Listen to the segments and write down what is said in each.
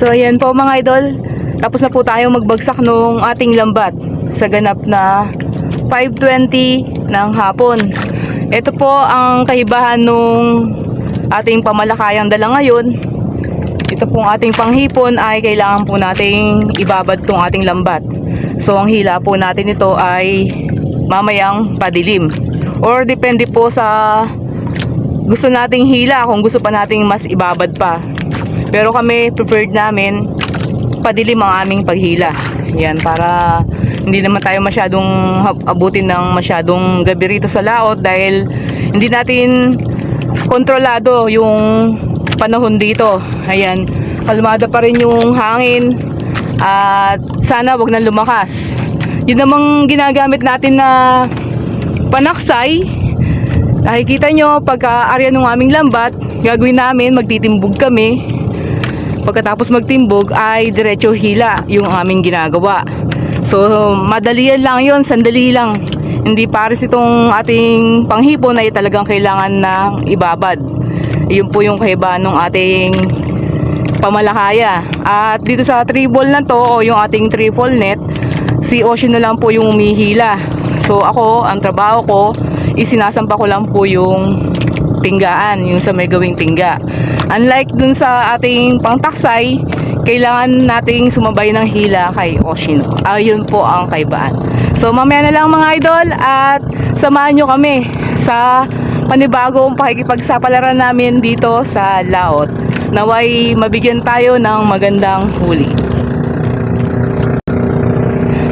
So ayan po mga idol, tapos na po tayo magbagsak nung ating lambat sa ganap na 5.20 ng hapon. Ito po ang kahibahan nung ating pamalakayang dala ngayon. Ito pong ating panghipon ay kailangan po nating ibabad tong ating lambat. So ang hila po natin ito ay mamayang padilim. Or depende po sa gusto nating hila kung gusto pa nating mas ibabad pa. Pero kami preferred namin padilim ang aming paghila. Yan para hindi naman tayo masyadong abutin ng masyadong gabi rito sa laot dahil hindi natin kontrolado yung panahon dito. Ayan, kalmada pa rin yung hangin at sana wag na lumakas. Yun namang ginagamit natin na panaksay Nakikita nyo, pagka area ng aming lambat, gagawin namin, magtitimbog kami. Pagkatapos magtimbog ay diretso hila yung aming ginagawa. So, madali yan lang yon sandali lang. Hindi pares itong ating panghipon ay talagang kailangan ng ibabad. Yun po yung kahiba ng ating pamalakaya. At dito sa triple na to o yung ating triple net, si Ocean na lang po yung umihila. So ako, ang trabaho ko, isinasampa ko lang po yung tinggaan, yung sa may gawing tingga. Unlike dun sa ating pangtaksay, kailangan nating sumabay ng hila kay Oshino. Ayun po ang kaibaan. So mamaya na lang mga idol at samahan nyo kami sa panibagong pakikipagsapalaran namin dito sa Laot. Naway mabigyan tayo ng magandang huli.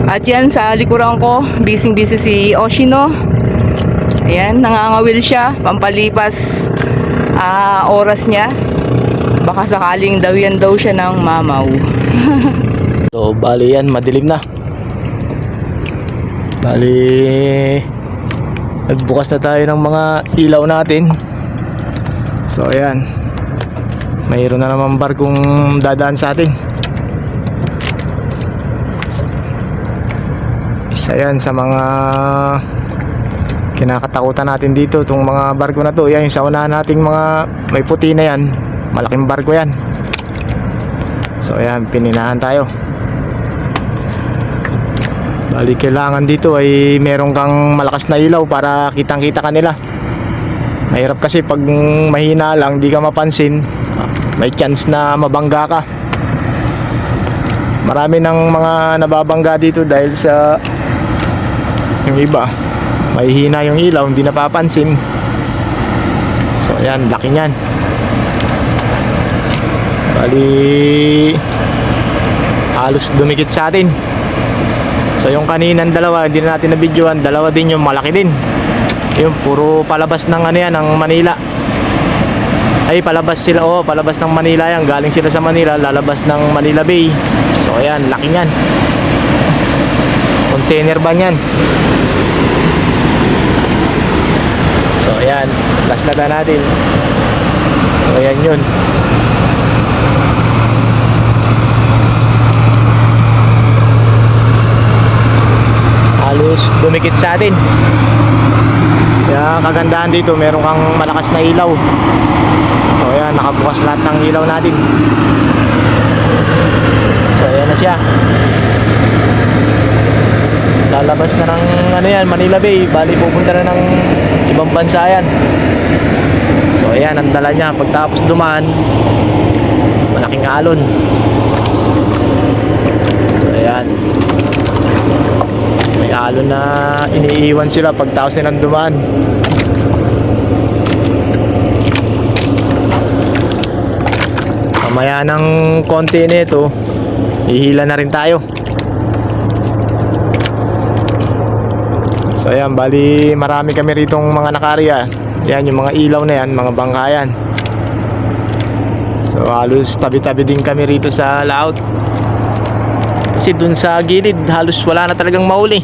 At yan sa likuran ko, busy busy si Oshino. Ayan, nangangawil siya, pampalipas ah, oras niya. Baka daw yan daw siya ng mamaw. So, bali yan, madilim na. Bali, nagbukas na tayo ng mga ilaw natin. So, ayan. Mayroon na naman barkong dadaan sa atin. Isa yan sa mga kinakatakutan natin dito. Itong mga barko na to. Yan yung sa unahan nating mga may puti na yan. Malaking barko yan. So, ayan, pininahan tayo. Bali kailangan dito ay meron kang malakas na ilaw para kitang kita kanila Mahirap kasi pag mahina lang di ka mapansin May chance na mabangga ka. Marami ng mga nababangga dito dahil sa Yung iba. May hina yung ilaw hindi napapansin. So ayan laki niyan Bali Halos dumikit sa atin So yung kaninang dalawa, hindi na natin na-videoan, dalawa din yung malaki din. Yung puro palabas ng ano yan, ng Manila. Ay, palabas sila, oh, palabas ng Manila yan. Galing sila sa Manila, lalabas ng Manila Bay. So ayan, laki niyan. Container ba yan? So ayan, last laga natin. So ayan yun. Halos dumikit sa atin. Kaya kagandahan dito meron kang malakas na ilaw. So ayan nakabukas lahat ng ilaw natin. So ayan na siya. Lalabas na ng ano yan Manila Bay. Bali pupunta na ng ibang bansa yan. So ayan ang dala niya. Pagtapos dumaan malaking alon. So ayan alon na iniiwan sila pagtaos nilang dumaan. Mamaya ng konti nito ihila na rin tayo. So ayan bali marami kami ritong mga nakarya. Yan yung mga ilaw na yan mga bangkayan so halos tabi tabi din kami rito sa laut kasi dun sa gilid halos wala na talagang mauli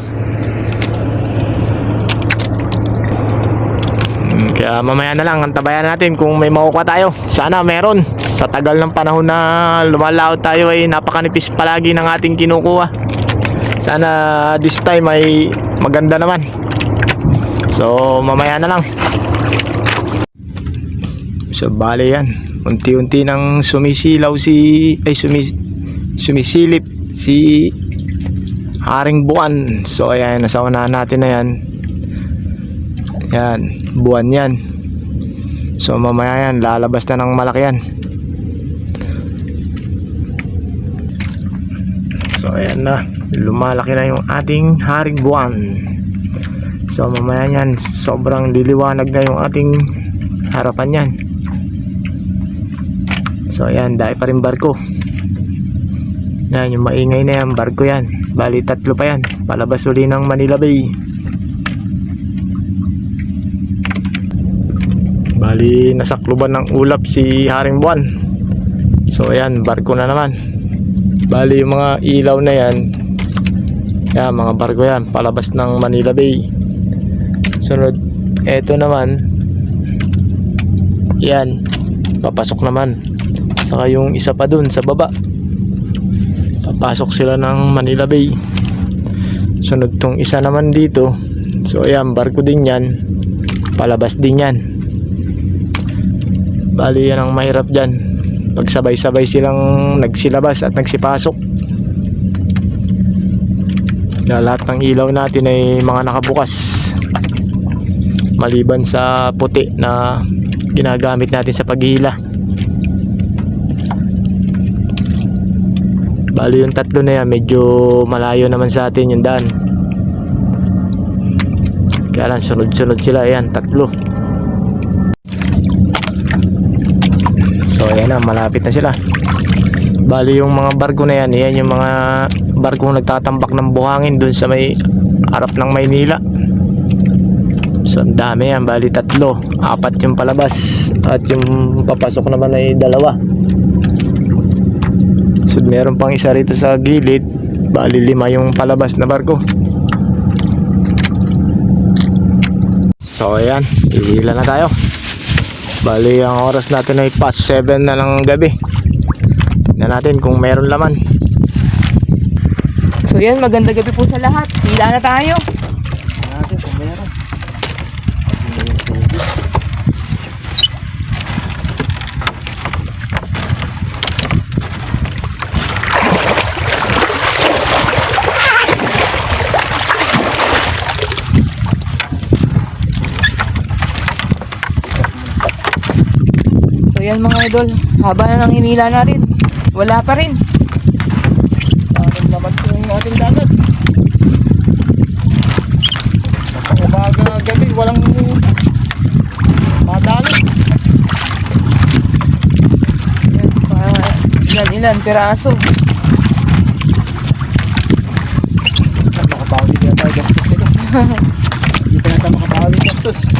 Hmm, kaya mamaya na lang, antabayan natin kung may makukuha tayo. Sana meron. Sa tagal ng panahon na lumalaot tayo ay napakanipis palagi ng ating kinukuha. Sana this time ay maganda naman. So mamaya na lang. So bale yan. Unti-unti nang sumisilaw si ay sumi, sumisilip si Haring Buwan. So ayan, nasa unahan natin na yan. Yan, buwan yan. So mamaya yan, lalabas na ng malaki yan. So ayan na, lumalaki na yung ating haring buwan. So mamaya yan, sobrang liliwanag na yung ating harapan yan. So ayan, dahil pa rin barko. Yan, yung maingay na yan, barko yan. Bali tatlo pa yan, palabas uli ng Manila Bay. Bali, nasakluban ng ulap si Haring Buwan. So, ayan, barko na naman. Bali, yung mga ilaw na yan, yan, mga barko yan, palabas ng Manila Bay. Sunod, eto naman, yan, papasok naman. Saka yung isa pa dun sa baba, papasok sila ng Manila Bay. Sunod tong isa naman dito, so ayan, barko din yan, palabas din yan. Bali yan ang mahirap dyan. Pag sabay-sabay silang nagsilabas at nagsipasok. Na lahat ng ilaw natin ay mga nakabukas. Maliban sa puti na ginagamit natin sa paghihila bali yung tatlo na yan medyo malayo naman sa atin yung daan kaya lang sunod-sunod sila yan tatlo So ayan na, malapit na sila. Bali yung mga barko na yan, yan yung mga barkong nagtatambak ng buhangin dun sa may harap ng Maynila. So ang dami yan, bali tatlo, apat yung palabas at yung papasok naman ay dalawa. So meron pang isa rito sa gilid, bali lima yung palabas na barko. So ayan, ihila na tayo. Bali, ang oras natin ay past 7 na ng gabi. Tignan natin kung meron laman. So yan, maganda gabi po sa lahat. Hila na tayo. Tignan natin kung meron. So yan mga idol, haba na ng hinila natin. Wala pa rin. Meron naman po yung ating dagat. Umaga gabi, walang madali. Yan, mga ilan ilan piraso. Makabawi din tayo gastos nito. Hindi pa natin makabawi gastos.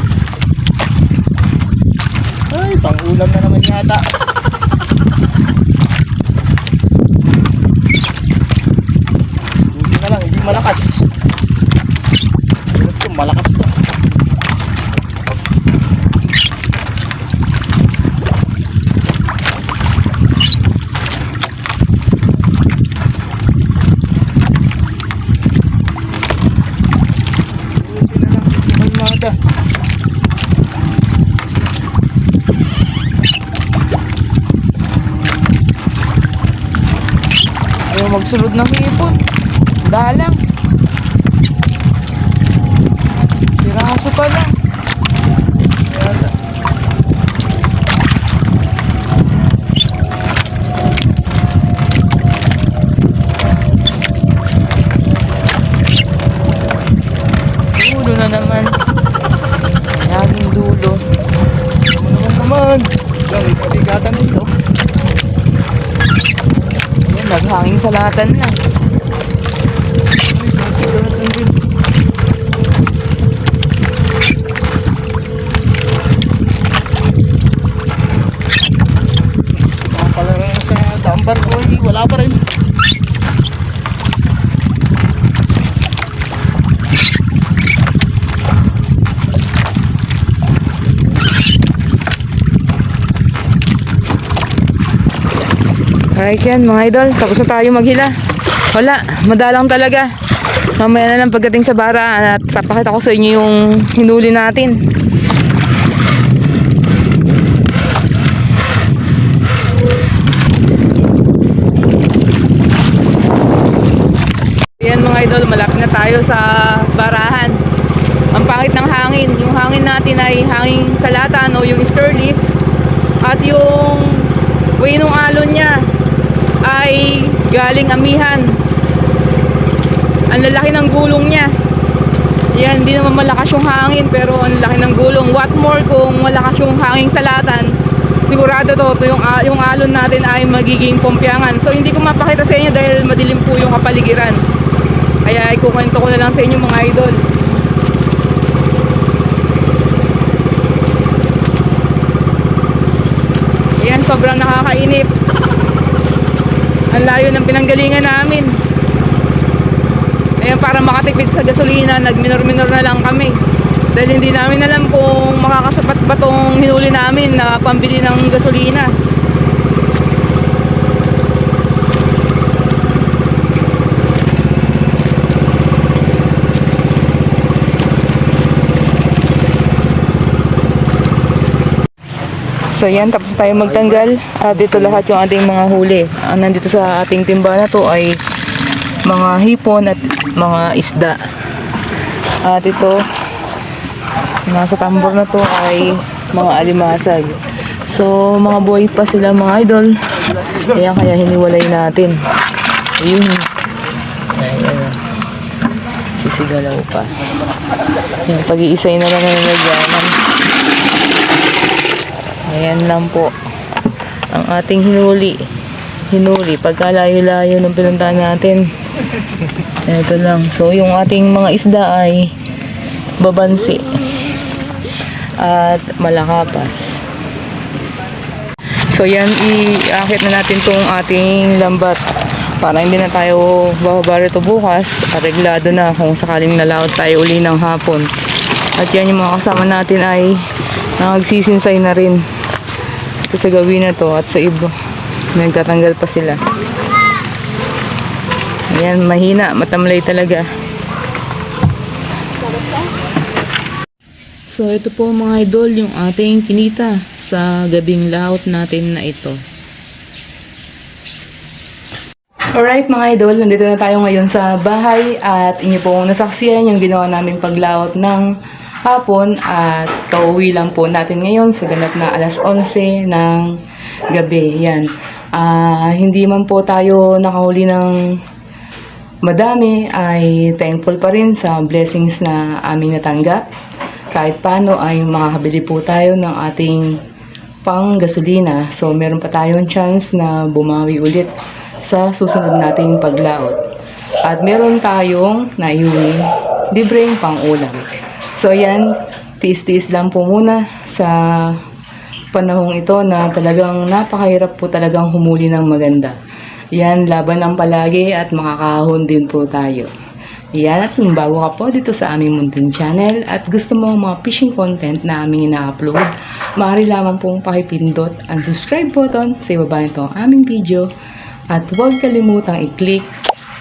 Ay, pang ulam na naman yata. Hindi na lang, hindi malakas. Pero ito, malakas pa. Buti na lang, hindi kalmada. Ayaw magsulod ng hipon. Dalang. Piraso pa lang. Dulo na naman. Laging dulo. Naman naman. Diyan, may patigatan dito. Naghanging salatan din. Mga pala sa damper ko, wala pa rin. Alright yan mga idol, tapos na tayo maghila. Wala, madalang talaga. Mamaya na lang pagdating sa bara at papakita ko sa inyo yung hinuli natin. Yan mga idol, malapit na tayo sa barahan. Ang pangit ng hangin. Yung hangin natin ay hangin salatan o yung sterlis. At yung way ng alon niya ay galing amihan. Ang lalaki ng gulong niya. Yan, hindi naman malakas yung hangin pero ang laki ng gulong. What more kung malakas yung hangin salatan, sigurado to, to yung, yung alon natin ay magiging pumpyangan. So hindi ko mapakita sa inyo dahil madilim po yung kapaligiran. Kaya ikukwento ko na lang sa inyo mga idol. Ayan, sobrang nakakainip. Ang layo ng pinanggalingan namin. Ayan, para makatipid sa gasolina, nagminor-minor na lang kami. Dahil hindi namin alam kung makakasapat ba tong hinuli namin na pambili ng gasolina. So yan, tapos tayo magtanggal. At dito lahat yung ating mga huli. Ang nandito sa ating timba na to ay mga hipon at mga isda. At ito, nasa tambor na to ay mga alimasag. So, mga buhay pa sila mga idol. Kaya kaya hiniwalay natin. Ayun. Ayan. Sisigalaw pa. Yan, pag-iisay na lang yung nagyaman. Ayan lang po. Ang ating hinuli. Hinuli. Pagkalayo-layo ng pinuntahan natin. Ito lang. So, yung ating mga isda ay babansi. At malakapas. So, yan. I-akit na natin tong ating lambat. Para hindi na tayo bababa rito bukas. Areglado na kung sakaling nalaot tayo uli ng hapon. At yan yung mga kasama natin ay nagsisinsay na rin. Ito sa gawin na to at sa iba. Nagtatanggal pa sila. Ayan, mahina. Matamlay talaga. So, ito po mga idol, yung ating kinita sa gabing laot natin na ito. Alright mga idol, nandito na tayo ngayon sa bahay at inyo pong nasaksiyan yung ginawa naming paglaot ng hapon at kauwi lang po natin ngayon sa ganap na alas 11 ng gabi. Yan. Ah, hindi man po tayo nakahuli ng madami ay thankful pa rin sa blessings na aming natanggap. Kahit paano ay makakabili po tayo ng ating pang gasolina. So meron pa tayong chance na bumawi ulit sa susunod nating paglaot. At meron tayong naiuwi libreng pang ulam. So yan, tiis-tiis lang po muna sa panahong ito na talagang napakahirap po talagang humuli ng maganda. Yan, laban lang palagi at makakahon din po tayo. Yan, at kung bago ka po dito sa aming Muntin Channel at gusto mo ang mga fishing content na aming ina-upload, maaari lamang pong pakipindot ang subscribe button sa ibaba nito ang aming video at huwag kalimutang i-click